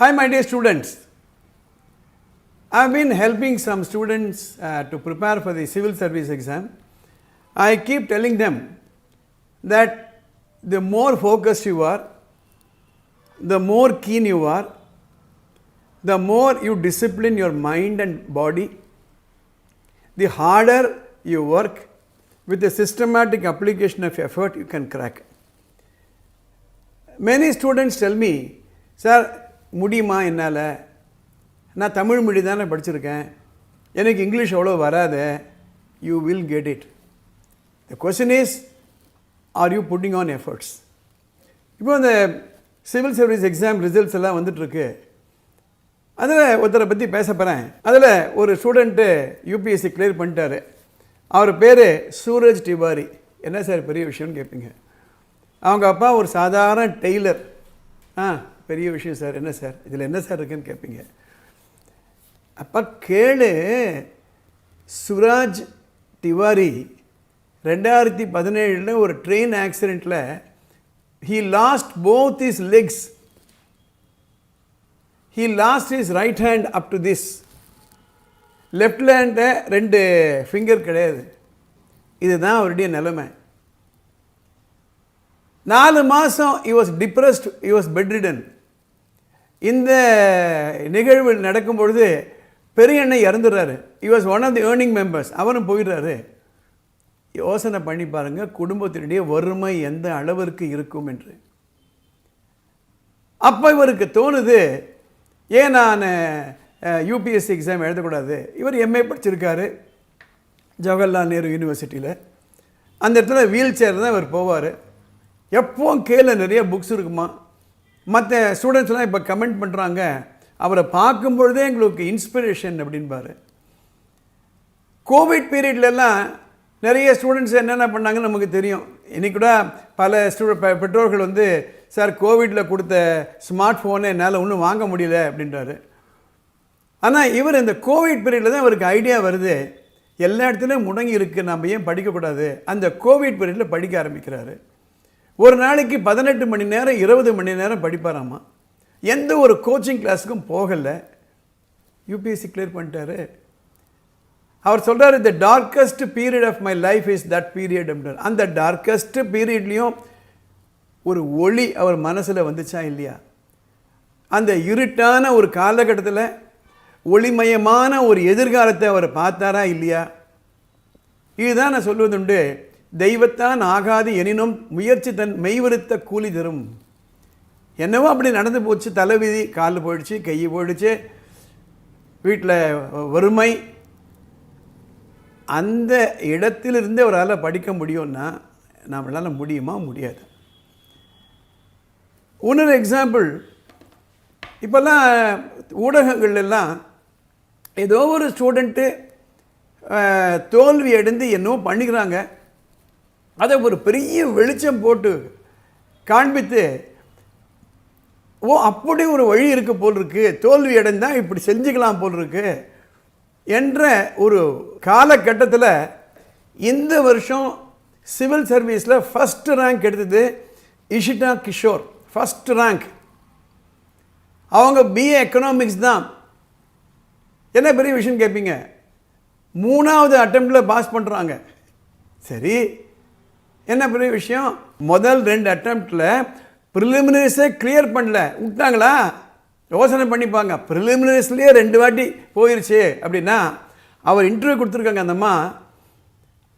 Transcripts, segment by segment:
Hi, my dear students. I've been helping some students uh, to prepare for the civil service exam. I keep telling them that the more focused you are, the more keen you are, the more you discipline your mind and body, the harder you work, with a systematic application of effort, you can crack. Many students tell me, sir முடியுமா என்னால்? நான் தமிழ் மொழி தானே படிச்சிருக்கேன். எனக்கு English அவ்வளோ வராது. You will get it the question is are you putting on efforts இப்போ அந்த சிவில் சர்வீஸ் எக்ஸாம் ரிசல்ட்ஸ் எல்லாம் வந்துட்டுருக்கு. அதில் ஒருத்தரை பற்றி பேச போகிறேன் அதில் ஒரு ஸ்டூடெண்ட்டு யூபிஎஸ்சி கிளியர் பண்ணிட்டாரு. அவர் பேர் சூரஜ் திவாரி. என்ன சார் பெரிய விஷயம்னு கேட்பீங்க அவங்க அப்பா ஒரு சாதாரண டெய்லர். ஆ பெரிய விஷயம் சார். என்ன சார்? இதில் என்ன சார் இருக்குன்னு கேட்பீங்க. அப்போ கேளு சுராஜ் திவாரி ரெண்டாயிரத்தி பதினேழில் ஒரு ட்ரெயின் ஆக்சிடெண்ட்டில் he lost both his legs he lost his right hand up to this left ஹேண்டை ரெண்டு ஃபிங்கர் கிடையாது. இதுதான் அவருடைய நிலைமை. நாலு மாதம் he was depressed he was bedridden இந்த நிகழ்வு நடக்கும் பொழுது பெரிய அண்ணன் இறந்துடுறாரு. He was one of the earning members அவரும் போயிடுறாரு. யோசனை பண்ணி பாருங்கள் குடும்பத்தினுடைய வறுமை எந்த அளவிற்கு இருக்கும் என்று. அப்போ இவருக்கு தோணுது ஏன் நான் யூபிஎஸ்சி எக்ஸாம் எழுதக்கூடாது? இவர் எம்ஏ படிச்சிருக்காரு ஜவஹர்லால் நேரு யூனிவர்சிட்டியில் அந்த இடத்துல வீல் சேர் தான் இவர் போவார். எப்போவும் கீழே நிறைய புக்ஸ் இருக்குமா? மற்ற ஸ்டூடெண்ட்ஸ்லாம் இப்போ கமெண்ட் பண்ணுறாங்க அவரை பார்க்கும்பொழுதே எங்களுக்கு இன்ஸ்பிரேஷன் அப்படின்பாரு. கோவிட் பீரியட்லலாம் நிறைய ஸ்டூடெண்ட்ஸ் என்னென்ன பண்ணாங்கன்னு நமக்கு தெரியும். இன்றைக்கி கூட பல ஸ்டூ பெற்றோர்கள் வந்து சார் கோவிட்டில் கொடுத்த ஸ்மார்ட் ஃபோனை என்னால் ஒன்றும் வாங்க முடியல அப்படின்றாரு. ஆனால் இவர் இந்த கோவிட் பீரியடில் தான் இவருக்கு ஐடியா வருது. எல்லா இடத்துலையும் முடங்கி இருக்குது நம்ம ஏன் படிக்கக்கூடாது? அந்த கோவிட் பீரியடில் படிக்க ஆரம்பிக்கிறாரு. ஒரு நாளைக்கு பதினெட்டு மணி நேரம் இருபது மணி நேரம் படிப்பாராமா? எந்த ஒரு கோச்சிங் கிளாஸுக்கும் போகலை. யூபிஎஸ்சி கிளியர் பண்ணிட்டாரு. அவர் சொல்கிறார் the darkest period of my life is that period அப்படின்றார். அந்த டார்க்கஸ்ட் பீரியட்லேயும் ஒரு ஒளி அவர் மனசில் வந்துச்சா இல்லையா? அந்த இருட்டான ஒரு காலகட்டத்தில் ஒளிமயமான ஒரு எதிர்காலத்தை அவர் பார்த்தாரா இல்லையா? இதுதான் நான் சொல்வதுண்டு. தெய்வத்தான் ஆகாது எனினும் முயற்சி தன் மெய்வருத்த கூலி தரும். என்னவோ அப்படி நடந்து போச்சு. தலைவிதி கால் போயிடுச்சு கை போயிடுச்சு. வீட்டில் வறுமை. அந்த இடத்திலிருந்து அவரால் படிக்க முடியும்னா நம்மளால் முடியுமா? முடியாது. இன்னொரு எக்ஸாம்பிள் இப்போல்லாம் ஊடகங்கள்லாம் ஏதோ ஒரு ஸ்டூடெண்ட்டு தோல்வி அடைந்து என்னவோ பண்ணிக்கிறாங்க. அதை ஒரு பெரிய வெளிச்சம் போட்டு காண்பித்து ஓ அப்படி ஒரு வழி இருக்க போல் இருக்கு தோல்வி அடைந்தால் இப்படி செஞ்சுக்கலாம் போல் இருக்கு என்ற ஒரு காலகட்டத்தில் இந்த வருஷம் சிவில் சர்வீஸில் ஃபஸ்ட் ரேங்க் எடுத்தது இஷிதா கிஷோர். ஃபஸ்ட் ரேங்க் அவங்க பிஏ எக்கனாமிக்ஸ் தான். என்ன பெரிய விஷயம் கேட்பீங்க மூணாவது அட்டம்ப்டில் பாஸ் பண்ணுறாங்க சரி என்ன பெரிய விஷயம்? முதல் ரெண்டு அட்டம்ப்டில் ப்ரிலிமினரிஸே கிளியர் பண்ணல. விட்டாங்களா? யோசனை பண்ணிப்பாங்க. ப்ரிலிமினரிஸ்லேயே ரெண்டு வாட்டி போயிருச்சு அப்படின்னா அவர் இன்டர்வியூ கொடுத்துருக்காங்க அந்தம்மா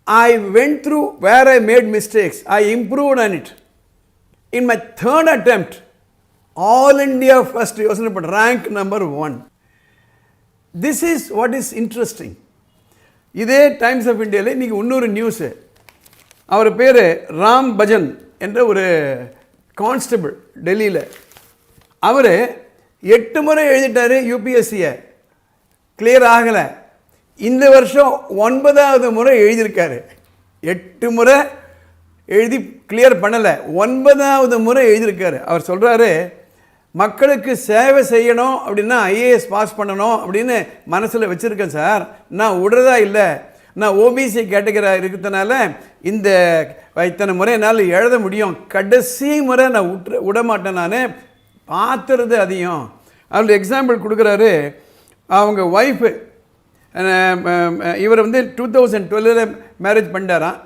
I went through where I made mistakes I improved on it in my third attempt all India first யோசனை பண்ண rank number one this is what is interesting இதே டைம்ஸ் ஆஃப் இந்தியாவில் இன்றைக்கி இன்னொரு நியூஸு அவர் பேர் ராம் பஜன் என்ற ஒரு கான்ஸ்டபிள் டெல்லியில். அவர் எட்டு முறை எழுதிட்டார் யூபிஎஸ்சியை. கிளியர் ஆகலை. இந்த வருஷம் ஒன்பதாவது முறை எழுதியிருக்காரு. எட்டு முறை எழுதி கிளியர் பண்ணலை. ஒன்பதாவது முறை எழுதியிருக்காரு. அவர் சொல்கிறாரு மக்களுக்கு சேவை செய்யணும் அப்படின்னா ஐஏஎஸ் பாஸ் பண்ணணும் அப்படின்னு மனசில் வச்சுருக்கேன் சார். நான் விடுறதா இல்லை. நான் ஓபிசி கேட்டகரி இருக்கிறதுனால இந்த இத்தனை முறை என்னால் எழுத முடியும். கடைசி முறை நான் விட்டு விடமாட்டேன் நான். பார்த்துறது அதிகம். அதில் எக்ஸாம்பிள் கொடுக்குறாரு. அவங்க ஒய்ஃபு இவர் வந்து டூ தௌசண்ட் டுவெல்லில் மேரேஜ் பண்ணிட்டாராம்.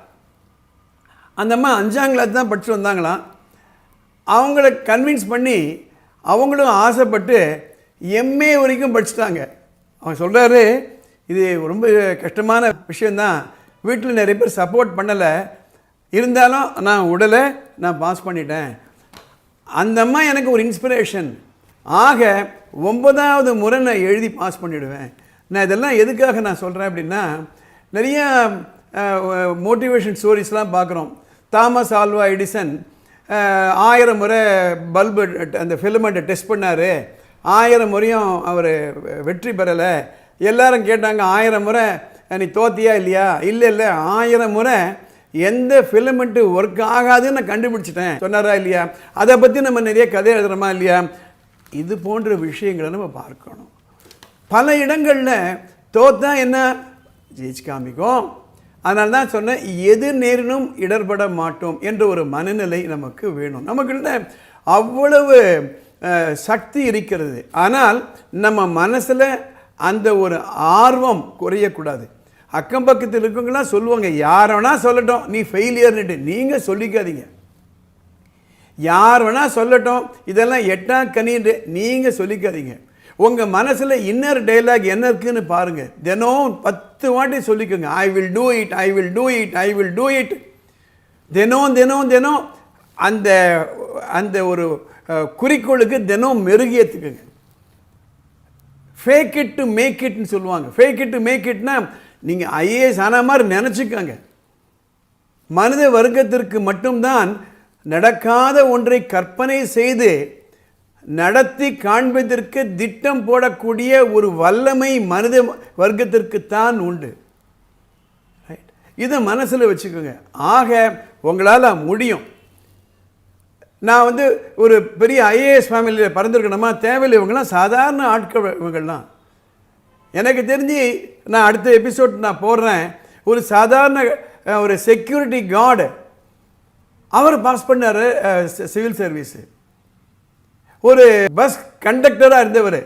அந்த அம்மா அஞ்சாம் கிளாஸ் தான் படிச்சு வந்தாங்களாம். அவங்கள கன்வின்ஸ் பண்ணி அவங்களும் ஆசைப்பட்டு எம்ஏ வரைக்கும் படிச்சுட்டாங்க. அவங்க சொல்கிறாரு இது ரொம்ப கஷ்டமான விஷயந்தான் வீட்டில் நிறைய பேர் சப்போர்ட் பண்ணலை. இருந்தாலும் நான் உடலை நான் பாஸ் பண்ணிட்டேன். அந்த அம்மா எனக்கு ஒரு இன்ஸ்பிரேஷன் ஆக ஒன்பதாவது முறை நான் எழுதி பாஸ் பண்ணிவிடுவேன் நான் இதெல்லாம் எதுக்காக நான் சொல்கிறேன் அப்படின்னா நிறைய மோட்டிவேஷன் ஸ்டோரிஸ்லாம் பார்க்குறோம். தாமஸ் ஆல்வா எடிசன் ஆயிரம் முறை பல்பு அந்த ஃபிலமெண்ட்டை டெஸ்ட் பண்ணார். ஆயிரம் முறையும் அவர் வெற்றி பெறலை. எல்லாரும் கேட்டாங்க ஆயிரம் முறை நீ தோத்தியா இல்லையா? இல்லை இல்லை ஆயிரம் முறை எந்த ஃபிலமெண்ட்டு ஒர்க் ஆகாதுன்னு நான் கண்டுபிடிச்சிட்டேன். சொன்னாரா இல்லையா? அதை பற்றி நம்ம நிறைய கதை எழுதுறோமா இல்லையா? இது போன்ற விஷயங்களை நம்ம பார்க்கணும். பல இடங்களில் தோத்தா என்ன? ஜெயிச்சு காமிக்கும். அதனால தான் சொன்னேன் எது நேரினும் இடர்பட மாட்டோம் என்ற ஒரு மனநிலை நமக்கு வேணும். நமக்குள்ள அவ்வளவு சக்தி இருக்கிறது. ஆனால் நம்ம மனசில் அந்த ஒரு ஆர்வம் குறையக்கூடாது. அக்கம் பக்கத்தில் இருக்கவங்களாம் சொல்லுவாங்க யார் வேணால் சொல்லட்டும் நீ ஃபெயிலியர்னுட்டு நீங்கள் சொல்லிக்காதீங்க. யார் வேணால் சொல்லட்டும் இதெல்லாம் எட்டாம் கனின்னு நீங்கள் சொல்லிக்காதீங்க. உங்கள் மனசில் இன்னர் டைலாக் என்ன இருக்குன்னு பாருங்கள் தினம் பத்து வாட்டி சொல்லிக்கோங்க I will do it I will do it I will do it தினம் தினம் தினம் அந்த அந்த ஒரு குறிக்கோளுக்கு தினம் மெருகேற்றுக்குங்க ஃபேக் இட் டு மேக் இட்னு சொல்லுவாங்க. ஃபேக் இட் டு மேக் இட்னா நீங்கள் ஐஏஎஸ் ஆன மாதிரி நினச்சிக்கோங்க. மனித வர்க்கத்திற்கு மட்டும்தான் நடக்காத ஒன்றை கற்பனை செய்து நடத்தி காண்பதற்கு திட்டம் போடக்கூடிய ஒரு வல்லமை மனித வர்க்கத்திற்குத்தான் உண்டு. ரைட் இதை மனசில் வச்சுக்கோங்க. ஆக உங்களால் முடியும். நான் வந்து ஒரு பெரிய ஐஏஎஸ் ஃபேமிலியில் பிறந்திருக்கணுமா? தேவையில்லை இவங்கெல்லாம் சாதாரண ஆட்கள் இவங்கள்லாம் எனக்கு தெரிஞ்சு நான் அடுத்த எபிசோட் நான் போடுறேன். ஒரு சாதாரண ஒரு செக்யூரிட்டி கார்டு அவர் பாஸ் பண்ணார் சிவில் சர்வீஸு ஒரு பஸ் கண்டக்டராக இருந்தவர்.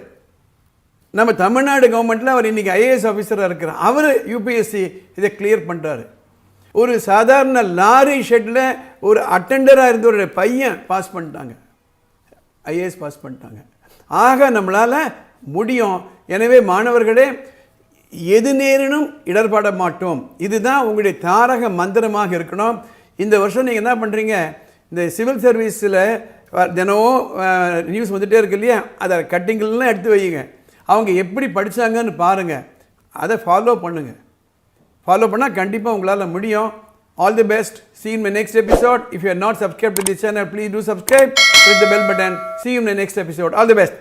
நம்ம தமிழ்நாடு கவர்மெண்ட்டில் அவர் இன்றைக்கி ஐஏஎஸ் ஆஃபீஸராக இருக்கிறார். அவர் யூபிஎஸ்சி இதை கிளியர் பண்ணுறாரு ஒரு சாதாரண லாரி ஷெட்டில் ஒரு அட்டெண்டராக இருந்தவருடைய பையன் பாஸ் பண்ணிட்டாங்க. ஐஏஎஸ் பாஸ் பண்ணிட்டாங்க. ஆக நம்மளால் முடியும். எனவே மாணவர்களே எது நேரினும் இடர்பட மாட்டோம். இதுதான் உங்களுடைய தாரக மந்திரமாக இருக்கணும். இந்த வருஷம் நீங்கள் என்ன பண்ணுறீங்க இந்த சிவில் சர்வீஸில் தினமும் நியூஸ் வந்துகிட்டே இருக்கு இல்லையா? அதை கட்டிங்கெல்லாம் எடுத்து வையுங்க. அவங்க எப்படி படித்தாங்கன்னு பாருங்கள் அதை ஃபாலோ பண்ணுங்கள் ஃபாலோ பண்ணால் கண்டிப்பாக உங்களால் முடியும் all the best see you in my next episode if you are not subscribed to this channel please do subscribe hit the bell button see you in the next episode all the best